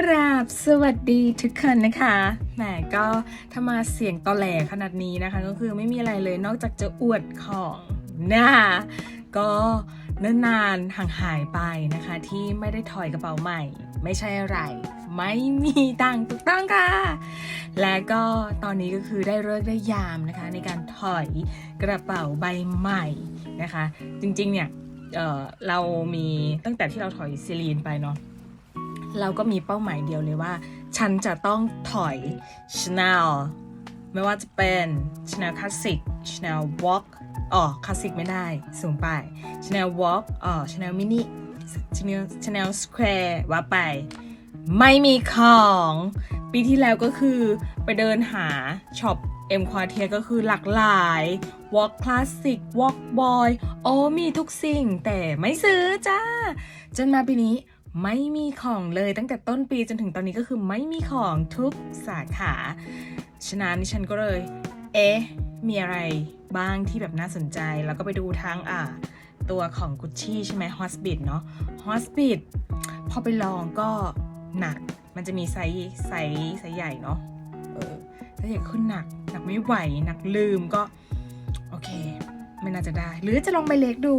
กราบสวัสดีทุกคนนะคะแหมก็ถ้ามาเสียงตอแหลขนาดนี้นะคะ ก็คือไม่มีอะไรเลยนอกจากจะอวดของนะคะก็เนิ่นนานห่างหายไปนะคะ ที่ไม่ได้ถอยกระเป๋าใหม่ ไม่ใช่อะไร ไม่มีตังค์ถูกต้องค่ะ และก็ตอนนี้ก็คือได้เลิกได้ยามนะคะ ในการถอยกระเป๋าใบใหม่นะคะ จริงๆเนี่ยเเรามีตั้งแต่ที่เราถอยซีลีนไปเนาะ เราก็มีเป้าหมายเดียวเลยว่า ฉันจะต้องถอย Chanel ไม่ว่าจะเป็น Chanel Classic Chanel Walk อ๋อ Classic ไม่ได้ สูงไป Chanel Walk อ๋อ Chanel Mini Chanel Chanel Square ว่าไป ไม่มีของ ปีที่แล้วก็คือไปเดินหาช็อป M Quartier ก็คือหลากหลาย Walk Classic Walk Boy โอ้มีทุกสิ่งแต่ไม่ซื้อจ้า จนมาปีนี้ ไม่มีของเลยตั้งแต่ต้นปีจนถึงตอนนี้ก็คือไม่มีของทุกสาขา ฉะนั้นฉันก็เลย เอ๊ะ มีอะไรบ้างที่แบบน่าสนใจ แล้วก็ไปดูทางอ่า ตัวของกุชชี่ใช่ไหม Hospit เนาะ Hospit พอไปลองก็หนัก มันจะมีไซส์ไซส์ไซส์ใหญ่เนาะเออไซส์ใหญ่ขึ้นหนัก หนักไม่ไหว หนักลืมก็ โอเค ไม่น่าจะได้ หรือจะลองไปเล็กดู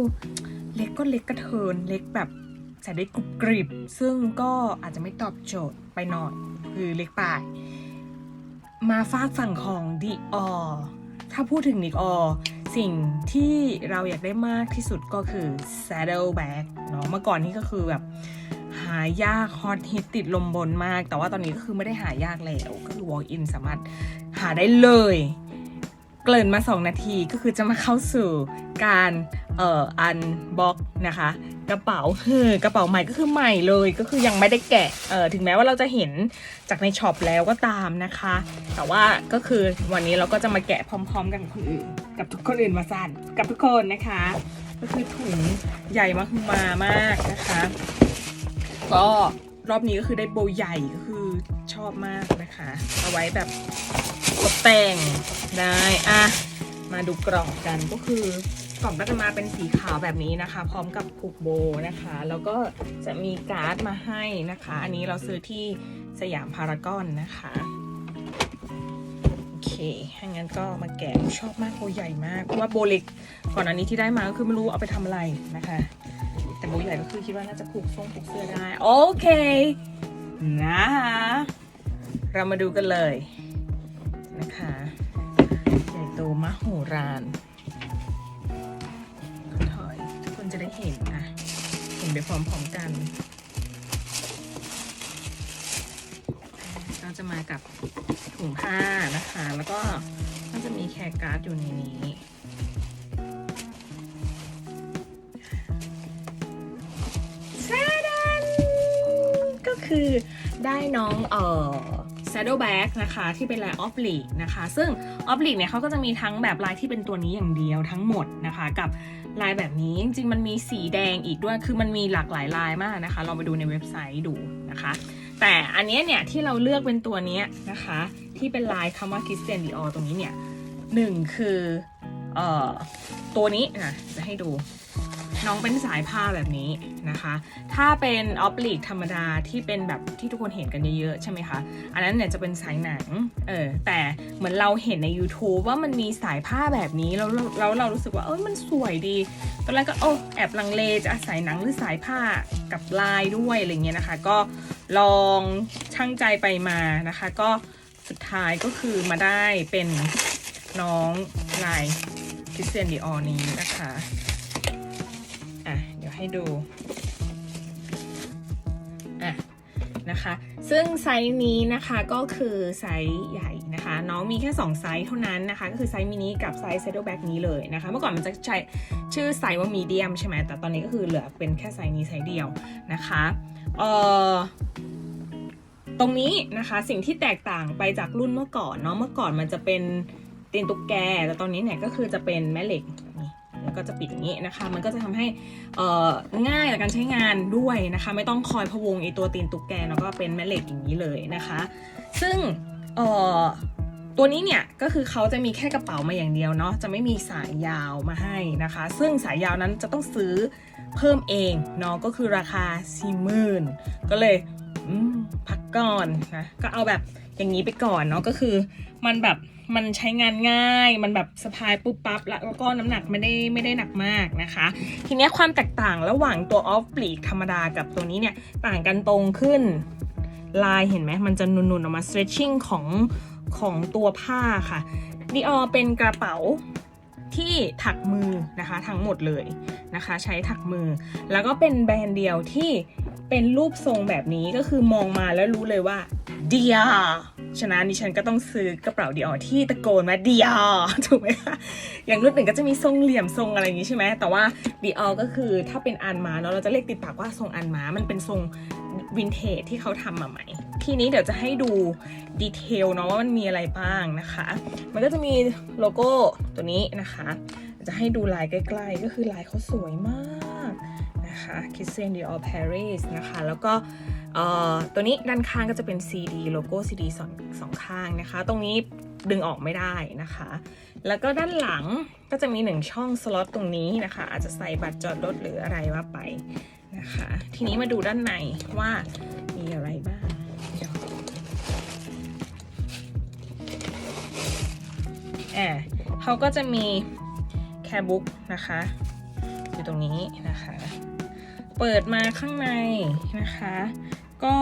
เล็กก็เล็กกระเทินเล็กแบบ ใส่ได้กรุบกริบ ซึ่งก็อาจจะไม่ตอบโจทย์ไปหน่อยคือเล็กไปมาฟากฝั่งของดีออถ้าพูดถึงดีออสิ่งที่เราอยากได้มากที่สุดก็คือ saddle bag เนาะเมื่อก่อนนี้ก็คือแบบหายากฮอตฮิตติดลมบนมาก แต่ว่าตอนนี้ก็คือไม่ได้หายากแล้วก็คือ walk in สามารถหาได้เลย เกินมา 2 นาทีก็คือจะมาเข้าสู่การเอ่ออันบ็อกนะคะ กระเป๋าคือกระเป๋าใหม่ก็คือใหม่เลยก็คือยังไม่ได้แกะเอ่อถึงแม้ว่าเราจะเห็นจากในช็อปแล้วก็ตามนะคะ แต่ว่าก็คือวันนี้เราก็จะมาแกะพร้อม ๆ กันกับคนอื่นกับทุกคนอื่นมาสั่นกับทุกคนนะคะ ก็คือถุงใหญ่มากมามากนะคะ ก็รอบนี้ก็คือได้โบใหญ่ก็คือ ชอบมากนะคะ เอาไว้แบบตกแต่งได้อะมาดูกล่องกันก็คือกล่องก็จะมาเป็นสีขาวแบบนี้นะคะ พร้อมกับผูกโบนะคะ แล้วก็จะมีการ์ดมาให้นะคะ อันนี้เราซื้อที่สยามพารากอนนะคะโอเคถ้างั้นก็มาแกะชอบมากโบใหญ่มาก เพราะว่าโบเล็กก่อนอันนี้ที่ได้มาก็คือไม่รู้เอาไปทำอะไรนะคะ แต่โบใหญ่ก็คือคิดว่าน่าจะผูกทรงผูกเสื้อได้ โอเค นะคะเรามาดูกันเลยนะคะใหญ่โตมโหฬารถอยทุกคนจะได้เห็นอะเห็นไปพร้อมๆกันก็จะมากับถุงผ้านะคะ แล้วก็ก็จะมีแคร์การ์ดอยู่ในนี้ คือได้น้องเอ่อ saddle bag นะคะที่เป็นลาย off lead นะคะซึ่ง off lead เนี่ยเขาก็จะมีทั้งแบบลายที่เป็นตัวนี้อย่างเดียวทั้งหมดนะคะ กับลายแบบนี้จริงๆมันมีสีแดงอีกด้วยคือมันมีหลากหลายลายมากนะคะลองไปดูในเว็บไซต์ดูนะคะ แต่อันนี้เนี่ยที่เราเลือกเป็นตัวนี้นะคะ ที่เป็นลายคำว่า Christian Dior ตรงนี้เนี่ยหนึ่งคือเอ่อตัวนี้นะจะให้ดู น้องเป็นสายผ้าแบบนี้นะคะ ถ้าเป็นออฟลีกธรรมดาที่เป็นแบบที่ทุกคนเห็นกันเยอะๆใช่ไหมคะ อันนั้นเนี่ยจะเป็นสายหนัง เออ แต่เหมือนเราเห็นใน YouTube ว่ามันมีสายผ้าแบบนี้แล้วแล้วเรารู้สึกว่าเออมันสวยดี ตอนแรกก็โอ้แอบลังเลจะสายหนังหรือสายผ้ากับลายด้วยอะไรเงี้ยนะคะ ก็ลองช่างใจไปมานะคะ ก็สุดท้ายก็คือมาได้เป็นน้องลายคริสเตียนดีออนี้นะคะ ให้ดูอะนะคะ ซึ่งไซส์นี้นะคะก็คือไซส์ใหญ่นะคะ น้องมีแค่ 2 ไซส์เท่านั้นนะคะ ก็คือไซส์มินิกับไซส์ saddle bag นี้เลยนะคะ เมื่อก่อนมันจะใช้ชื่อไซส์ว่ามีเดียมใช่ไหมแต่ตอนนี้ก็คือเหลือเป็นแค่ไซส์นี้ไซส์เดียวนะคะเอ่อตรงนี้นะคะสิ่งที่แตกต่างไปจากรุ่นเมื่อก่อนเนาะเมื่อก่อนมันจะเป็นตีนตุ๊กแกแต่ตอนนี้เนี่ยก็คือจะเป็นแม่เหล็ก นี่แล้วก็จะปิดอย่างนี้นะคะ มันก็จะทำให้ง่ายต่อการใช้งานด้วยนะคะ ไม่ต้องคอยพะวงไอตัวตีนตุ๊กแกแล้วก็เป็นแม่เหล็กอย่างนี้เลยนะคะ ซึ่งตัวนี้เนี่ยก็คือเขาจะมีแค่กระเป๋ามาอย่างเดียวเนาะจะไม่มีสายยาวมาให้นะคะ ซึ่งสายยาวนั้นจะต้องซื้อเพิ่มเองเนาะก็คือราคา4 0,000ก็เลยพักก่อนนะก็เอาแบบอย่างนี้ไปก่อนเนาะก็คือ มันแบบมันใช้งานง่าย มันแบบสะพายปุ๊บปั๊บแล้วแล้วก็น้ำหนักไม่ได้ไม่ได้หนักมากนะคะ ทีนี้ความแตกต่างระหว่างตัวออฟปลีกธรรมดากับตัวนี้เนี่ยต่างกันตรงขึ้นลายเห็นไหมมันจะนุนๆออกมา stretching ของของตัวผ้าค่ะดีออเป็นกระเป๋าที่ถักมือนะคะทั้งหมดเลยนะคะ ใช้ถักมือ แล้วก็เป็นแบรนด์เดียวที่เป็นรูปทรงแบบนี้ก็คือมองมาแล้วรู้เลยว่า เดียฉะนั้นดิฉันก็ต้องซื้อกระเป๋าดีออที่ตะโกนว่าเดียถูกไหมคะอย่างรุ่นหนึ่งก็จะมีทรงเหลี่ยมทรงอะไรอย่างนี้ใช่ไหมแต่ว่าดีออก็คือถ้าเป็นอันมาเนาะเราจะเรียกติดปากว่าทรงอันมามันเป็นทรงวินเทจที่เขาทำมาใหม่ ทีนี้เดี๋ยวจะให้ดูดีเทลเนาะว่ามันมีอะไรบ้างนะคะ มันก็จะมีโลโก้ตัวนี้นะคะ จะให้ดูลายใกล้ๆ ก็คือลายเขาสวยมาก นะคะ Christian Dior Paris นะคะ แล้วก็ตัวนี้ด้านข้างก็จะเป็น CD โลโก้ CD สองสองข้างนะคะ ตรงนี้ดึงออกไม่ได้นะคะ แล้วก็ด้านหลังก็จะมีหนึ่งช่องสล็อตตรงนี้นะคะ อาจจะใส่บัตรจอดรถหรืออะไรว่าไปนะคะ ทีนี้มาดูด้านในว่ามีอะไรบ้างเดี๋ยวแอบเขาก็จะมีแคบุ๊กนะคะ อยู่ตรงนี้นะคะ เปิดมาข้างในนะคะ ก็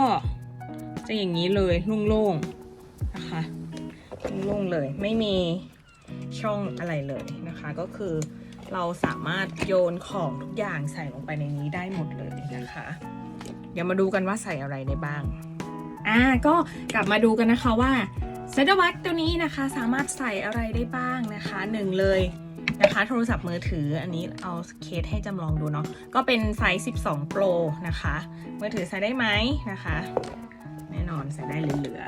จะอย่างนี้เลยโล่งๆนะคะโล่งๆเลยไม่มีช่องอะไรเลยนะคะ ก็คือเราสามารถโยนของทุกอย่างใส่ลงไปในนี้ได้หมดเลยนะคะเดี๋ยวมาดูกันว่าใส่อะไรได้บ้างอ่าก็กลับมาดูกันนะคะว่าเซตวัตตัวนี้นะคะสามารถใส่อะไรได้บ้างนะคะหนึ่งเลย นะคะ โทรศัพท์มือถืออันนี้เอาเคสให้จำลองดูเนาะก็เป็นไซส์ 12 Pro นะคะ มือถือใส่ได้ไหมนะคะ แน่นอนใส่ได้เหลือ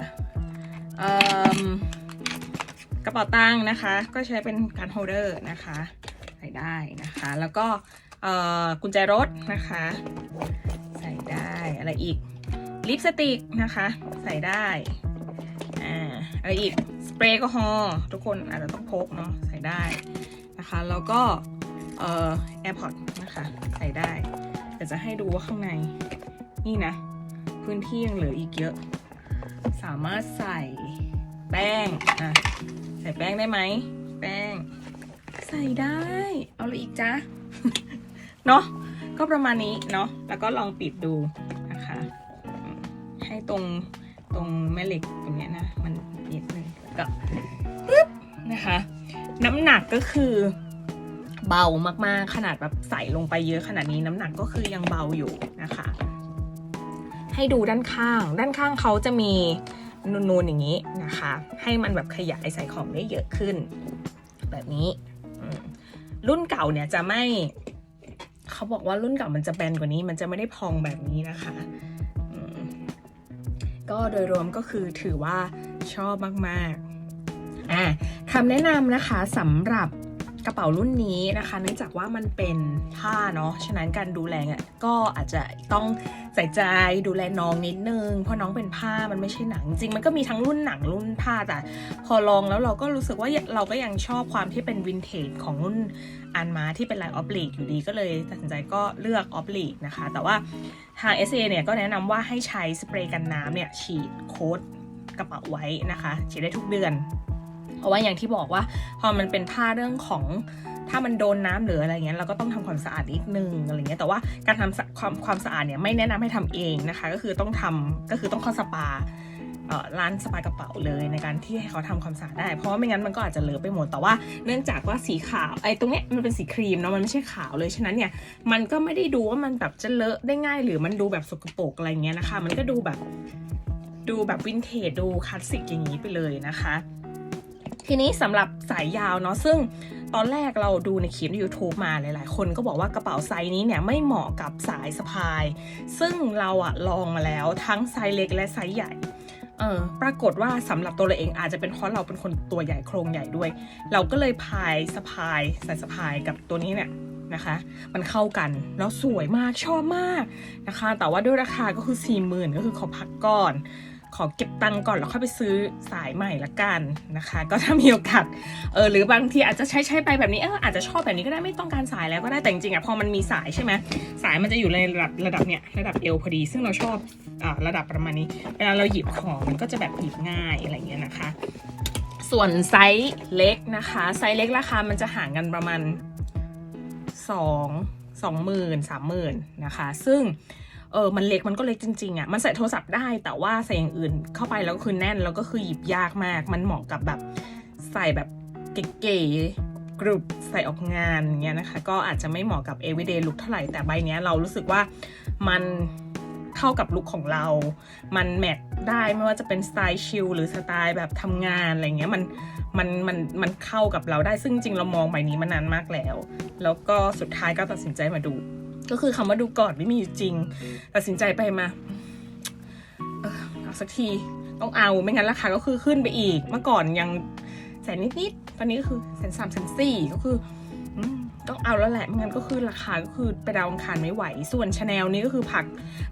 กระเป๋าตังค์นะคะ ก็ใช้เป็นการโฮลเดอร์นะคะ ใส่ได้นะคะ แล้วก็กุญแจรถนะคะ ใส่ได้อะไรอีกลิปสติกนะคะ ใส่ได้อ่าอะไรอีกสเปรย์แอลกอฮอล์ทุกคนอาจจะต้องพกเนาะใส่ได้ นะคะ แล้วก็เอ่อแอร์พอร์ตนะคะใส่ได้แต่จะให้ดูว่าข้างในนี่นะ พื้นที่ยังเหลืออีกเยอะ สามารถใส่แป้งอะใส่แป้งได้ไหม แป้ง ใส่ได้ เอาเลยอีกจ้าเนาะก็ประมาณนี้เนาะแล้วก็ลองปิดดูนะคะ ให้ตรงตรงแม่เหล็กตรงเนี้ยนะ มันนิดนึงก็ปึ๊บนะคะ น้ำหนักก็คือเบามากๆ ขนาดแบบใส่ลงไปเยอะขนาดนี้น้ำหนักก็คือยังเบาอยู่นะคะ ให้ดูด้านข้าง ด้านข้างเขาจะมีนูนๆอย่างนี้นะคะ ให้มันแบบขยายใส่ของได้เยอะขึ้น แบบนี้รุ่นเก่าเนี่ยจะไม่ เขาบอกว่ารุ่นเก่ามันจะแบนกว่านี้ มันจะไม่ได้พองแบบนี้นะคะก็โดยรวมก็คือถือว่าชอบมากๆอะ คำแนะนำนะคะสำหรับกระเป๋ารุ่นนี้นะคะ เนื่องจากว่ามันเป็นผ้าเนาะ ฉะนั้นการดูแลเ่ยก็อาจจะต้องใส่ใจดูแลน้องนิดนึง เพราะน้องเป็นผ้ามันไม่ใช่หนัง จริงมันก็มีทั้งรุ่นหนังรุ่นผ้าแต่ พอลองแล้วเราก็รู้สึกว่าเราก็ยังชอบความที่เป็นวินเทจของรุ่นอันมาที่เป็นลายออฟลีกอยู่ดีก็เลยตัดสินใจก็เลือกออฟลีกนะคะ แต่ว่าทาง SA เนี่ยก็แนะนำว่าให้ใช้สเปรย์กันน้ำเนี่ยฉีดโค้ดกระเป๋าไว้นะคะ ฉีดได้ทุกเดือน เพราะว่าอย่างที่บอกว่า พอมันเป็นผ้าเรื่องของถ้ามันโดนน้ำหรืออะไรเงี้ยเราก็ต้องทำความสะอาดนิดนึงอะไรเงี้ยแต่ว่าการทำความความสะอาดเนี่ยไม่แนะนำให้ทำเองนะคะ ก็คือต้องทำก็คือต้องเข้าสปาร้านสปากระเป๋าเลยในการที่ให้เขาทำความสะอาดได้ เพราะว่าไม่งั้นมันก็อาจจะเลอะไปหมด แต่ว่าเนื่องจากว่าสีขาวไอ้ตรงเนี้ยมันเป็นสีครีมเนาะมันไม่ใช่ขาวเลยฉะนั้นเนี่ยมันก็ไม่ได้ดูว่ามันแบบจะเลอะได้ง่าย หรือมันดูแบบสกปรกอะไรเงี้ยนะคะ มันก็ดูแบบดูแบบวินเทจดูคลาสสิกอย่างนี้ไปเลยนะคะ ทีนี้สำหรับสายยาวเนาะซึ่งตอนแรกเราดูในคลิปใน YouTube มาหลาย ๆ คนก็บอกว่ากระเป๋าไซส์นี้เนี่ยไม่เหมาะกับสายสะพาย ซึ่งเราอะลองมาแล้วทั้งไซส์เล็กและไซส์ใหญ่เออปรากฏว่าสำหรับตัวเราเองอาจจะเป็นเพราะเราเป็นคนตัวใหญ่โครงใหญ่ด้วย เราก็เลยพายสะพายใส่สะพายกับตัวนี้เนี่ยนะคะ มันเข้ากันแล้วสวยมากชอบมากนะคะ แต่ว่าด้วยราคาก็คือ4ี่หมื่นก็คือขอพักก่อน ขอเก็บตังค์ก่อนแล้วค่อยไปซื้อสายใหม่ละกันนะคะ ก็ถ้ามีโอกาสเออหรือบางทีอาจจะใช้ใช้ไปแบบนี้เอออาจจะชอบแบบนี้ก็ได้ไม่ต้องการสายแล้วก็ได้แต่จริงๆอะพอมันมีสายใช่ไหมสายมันจะอยู่ในระดับระดับเนี้ยระดับเอวพอดี ซึ่งเราชอบอ่าระดับประมาณนี้เวลาเราหยิบของมันก็จะแบบหยิบง่ายอะไรเงี้ยนะคะ ส่วนไซส์เล็กนะคะไซส์เล็กราคามันจะห่างกันประมาณสองสองหมื่นสามหมื่นนะคะ ซึ่ง เออมันเล็กมันก็เล็กจริงๆอะ่ะมันใส่โทรศัพท์ได้แต่ว่าใส่อย่างอื่นเข้าไปแล้วก็คือแน่นแล้วก็คือหยิบยากมาก มันเหมาะกับแบบใส่แบบเก๋ๆกรุบใส่ออกงานเงี้ยนะคะ ก็อาจจะไม่เหมาะกับ everyday look เท่าไหร่แต่ใบเนี้ยเรารู้สึกว่ามันเข้ากับลุคของเรา มันแมทได้ไม่ว่าจะเป็นสไตล์ชิลหรือสไตล์แบบทำงานอะไรเงี้ยมันมันมันมันเข้ากับเราได้ซึ่งจริงเรามองใบนี้มานานมากแล้ว แล้วก็สุดท้ายก็ตัดสินใจมาดู ก็คือคำว่าดูก่อนไม่มีอยู่จริง ตัดสินใจไปมาเออเอาสักทีต้องเอาไม่งั้นราคาก็คือขึ้นไปอีก เมื่อก่อนยังแสนนิดๆตอนนี้ก็คือแสนสามแสนสี่ก็คืออืมต้องเอาแล้วแหละไม่งั้นก็คือราคาก็คือไปดาวอังคารไม่ไหว ส่วนชาแนลนี่ก็คือพัก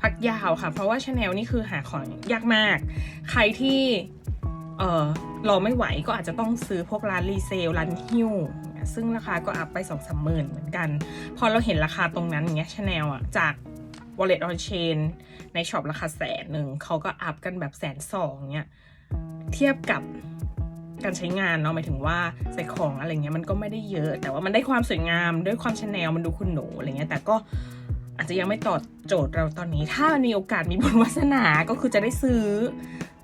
พักยาวค่ะ เพราะว่าชาแนลนี่คือหาของยากมาก ใครที่เออ เรอไม่ไหวก็อาจจะต้องซื้อพวกร้านรีเซลร้านฮิ้วซึ่งราคาก็อัพไปสองสามหมื่นเหมือนกัน พอเราเห็นราคาตรงนั้นอย่างเงี้ยชาแนลอะจาก Wallet on Chain ในช็อปราคาแสนหนึ่งเขาก็อัพกันแบบแสนสองเนี่ยเทียบกับการใช้งานเนาะหมายถึงว่าใส่ของอะไรเงี้ยมันก็ไม่ได้เยอะ แต่ว่ามันได้ความสวยงามด้วยความชาแนลมันดูคุณหนูอะไรเงี้ยแต่ก็อาจจะยังไม่ตอบโจทย์เราตอนนี้ ถ้ามีโอกาสมีบุญวาสนาก็คือจะได้ซื้อ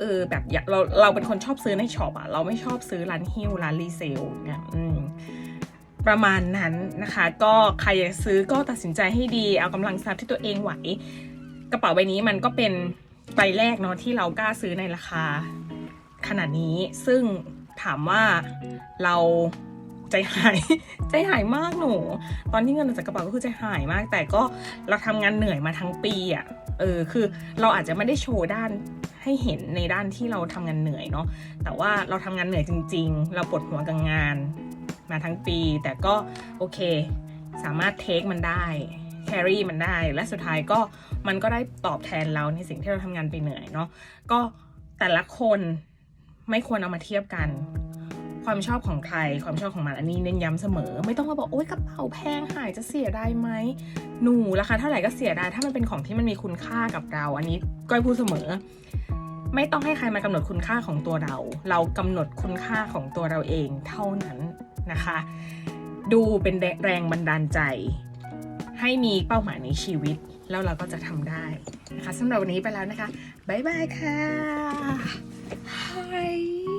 เออแบบเราเราเป็นคนชอบซื้อในช็อปอะเราไม่ชอบซื้อร้านฮิ้วร้านรีเซลเนี่ยอืมประมาณนั้นนะคะ ก็ใครอยากซื้อก็ตัดสินใจให้ดี เอากำลังทรัพย์ที่ตัวเองไหว กระเป๋าใบนี้มันก็เป็นใบแรกเนาะที่เรากล้าซื้อในราคาขนาดนี้ ซึ่งถามว่าเราใจหาย ใจหายมากหนู ตอนที่เงินออกจากกระเป๋าก็คือใจหายมาก แต่ก็เราทำงานเหนื่อยมาทั้งปีอะ่ะ เออ คือเราอาจจะไม่ได้โชว์ด้าน ให้เห็นในด้านที่เราทำงานเหนื่อยเนาะแต่ว่าเราทำงานเหนื่อยจริง ๆ เราปวดหัวกับงานมาทั้งปี แต่ก็โอเค สามารถเทคมันได้แครี่มันได้ และสุดท้ายก็มันก็ได้ตอบแทนเราในสิ่งที่เราทำงานไปเหนื่อยเนาะก็แต่ละคนไม่ควรเอามาเทียบกัน ความชอบของใครความชอบของมันอันนี้เน้นย้ำเสมอ ไม่ต้องมาบอกโอ๊ยกระเป๋าแพงหายจะเสียได้ไหมหนูราคาเท่าไหร่ก็เสียได้ถ้ามันเป็นของที่มันมีคุณค่ากับเรา อันนี้ก้อยพูดเสมอ ไม่ต้องให้ใครมากำหนดคุณค่าของตัวเรา เรากำหนดคุณค่าของตัวเราเองเท่านั้นนะคะ ดูเป็นแรงบันดาลใจ ให้มีเป้าหมายในชีวิต แล้วเราก็จะทำได้นะคะสำหรับวันนี้ไปแล้วนะคะ บ๊ายบายค่ะ Hi